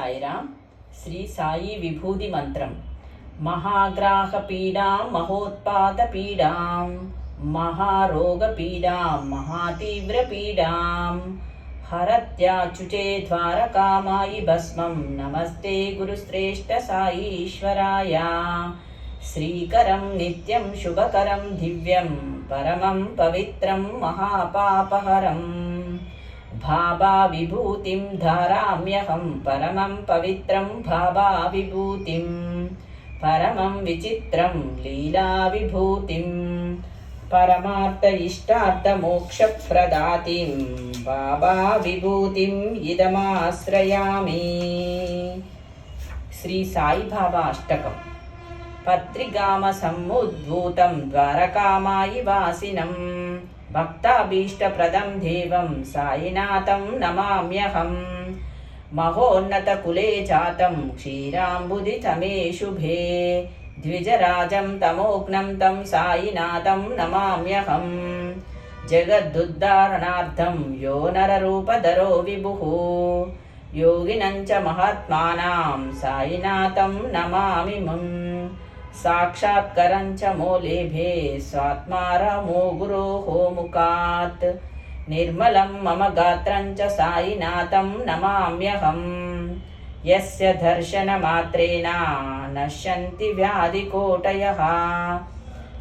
సాయిరాం శ్రీ సాయి విభూతి మంత్రం. మహాగ్రాహ పీడాం మహోత్పాద పీడాం మహారోగ పీడాం మహాతీవ్ర పీడాం హరత్యాచుచే ద్వారకామాయి భస్మం. నమస్తే గురుశ్రేష్ఠ సాయీశ్వరాయ. శ్రీకరం నిత్యం శుభకరం దివ్యం పరమం పవిత్రం మహాపాపహరం. భావా విభూతిం ధారామ్యహం పరమం పవిత్రం భావా విభూతిం పరమం విచిత్రం లీలా విభూతిం పరమార్థ ఇష్టార్థ మోక్ష ప్రదాతిం బాబా విభూతిం ఇదమాశ్రయామి శ్రీ సాయిబాబా అష్టకం పత్రిగామ సముద్భూతం ద్వారకామాయి వాసినం భక్తాభీష్టప్రదం దేవం సాయినాథం నమామ్యహం మహోన్నతకులే జాతం క్షీరాంబుదితమే శుభే ద్విజరాజం తమోగ్నం తం సాయినాథం నమామ్యహం జగద్దుద్ధారణార్థం యో నరరూపధరో విభుः योगिनं च महात्मानां सायिनाथं नमामिमम् साक्षात्करं साक्षात्करञ्च मोलेभे स्वात्मारमो गुरोः मुखात् निर्मलं मम गात्रञ्च सायिनाथं नमाम्यहम् यस्य दर्शनमात्रेण नश्यन्ति व्याधिकोटयः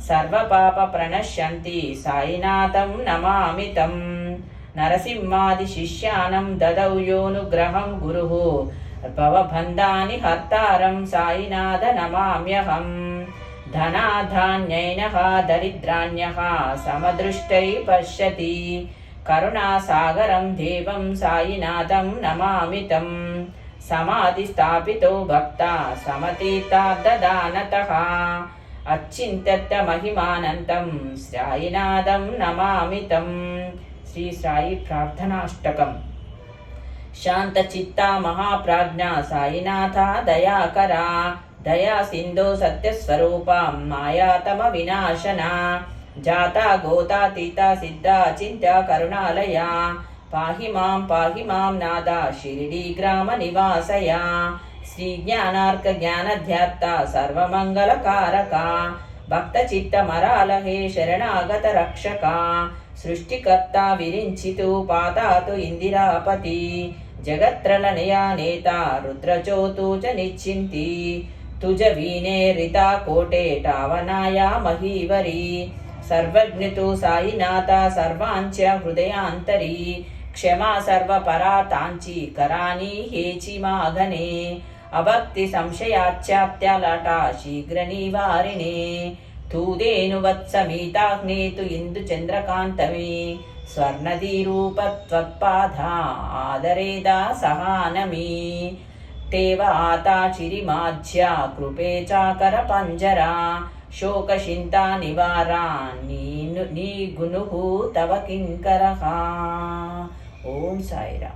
सर्वपापप्रणश्यन्ति सायिनाथं नमामि तं नरसिंहादिशिष्यानं ददौ योऽनुग्रहं गुरुः భవబంధాని హర్తారం సాయినాథ నమామ్యహం ధనాధాన్యైన దరిద్రాణ్యः సమదృష్టై పశ్యతి కరుణాసాగరం దేవం సాయినాథం నమామితం తం भक्ता భక్త సమతీతార్థదానతः అచ్చింత్యత్త మహిమానంతం సాయినాథం నమామి प्रार्थनाष्टकम् శ్రీ సాయి ప్రార్థనాష్టకం శాంతచిత్త మహాప్రాజ్ఞ సాయినాథ దయాకరా దయా సింధు సత్యస్వరూప మాయాతమ వినాశన జాత గోతాతీత సిద్ధ చింత్య కరుణాలయ పాహి మాం పాహి మాం నాద షిరిడి గ్రామ నివాసయ శ్రీ జ్ఞానార్క జ్ఞానధ్యాత్త సర్వమంగళకారక భక్త చిత్త మరాలహే శరణాగత రక్షక సృష్టికర్త విరించితు పాతాతు ఇందిరాపతి. జగత్రలనయా నేత రుద్రచోతు చ నిశ్చింతి తుజ వీనే రితా కోటే టావనాయా మహీవరి. సర్వజ్ఞతు సాయినాథ సర్వాంచ హృదయాంతరి. క్షమా సర్వపరా సర్వపరాతాంచి కరాని హేచి మాఘనే. అభక్తి సంశయాచ్యాప్త్యాలట శీఘ్ర నివారిణే తూదేను వత్సమీతాగ్నేతు ఇందు చంద్రకాంతమే స్వర్ణదీరూపత్వత్పాద ఆదరేదా సహానమీ తేవ ఆతా కృపే చాకర పంజరా శోకశింతా నివారా నీ గును తవ కింకర ఓం సాయిరా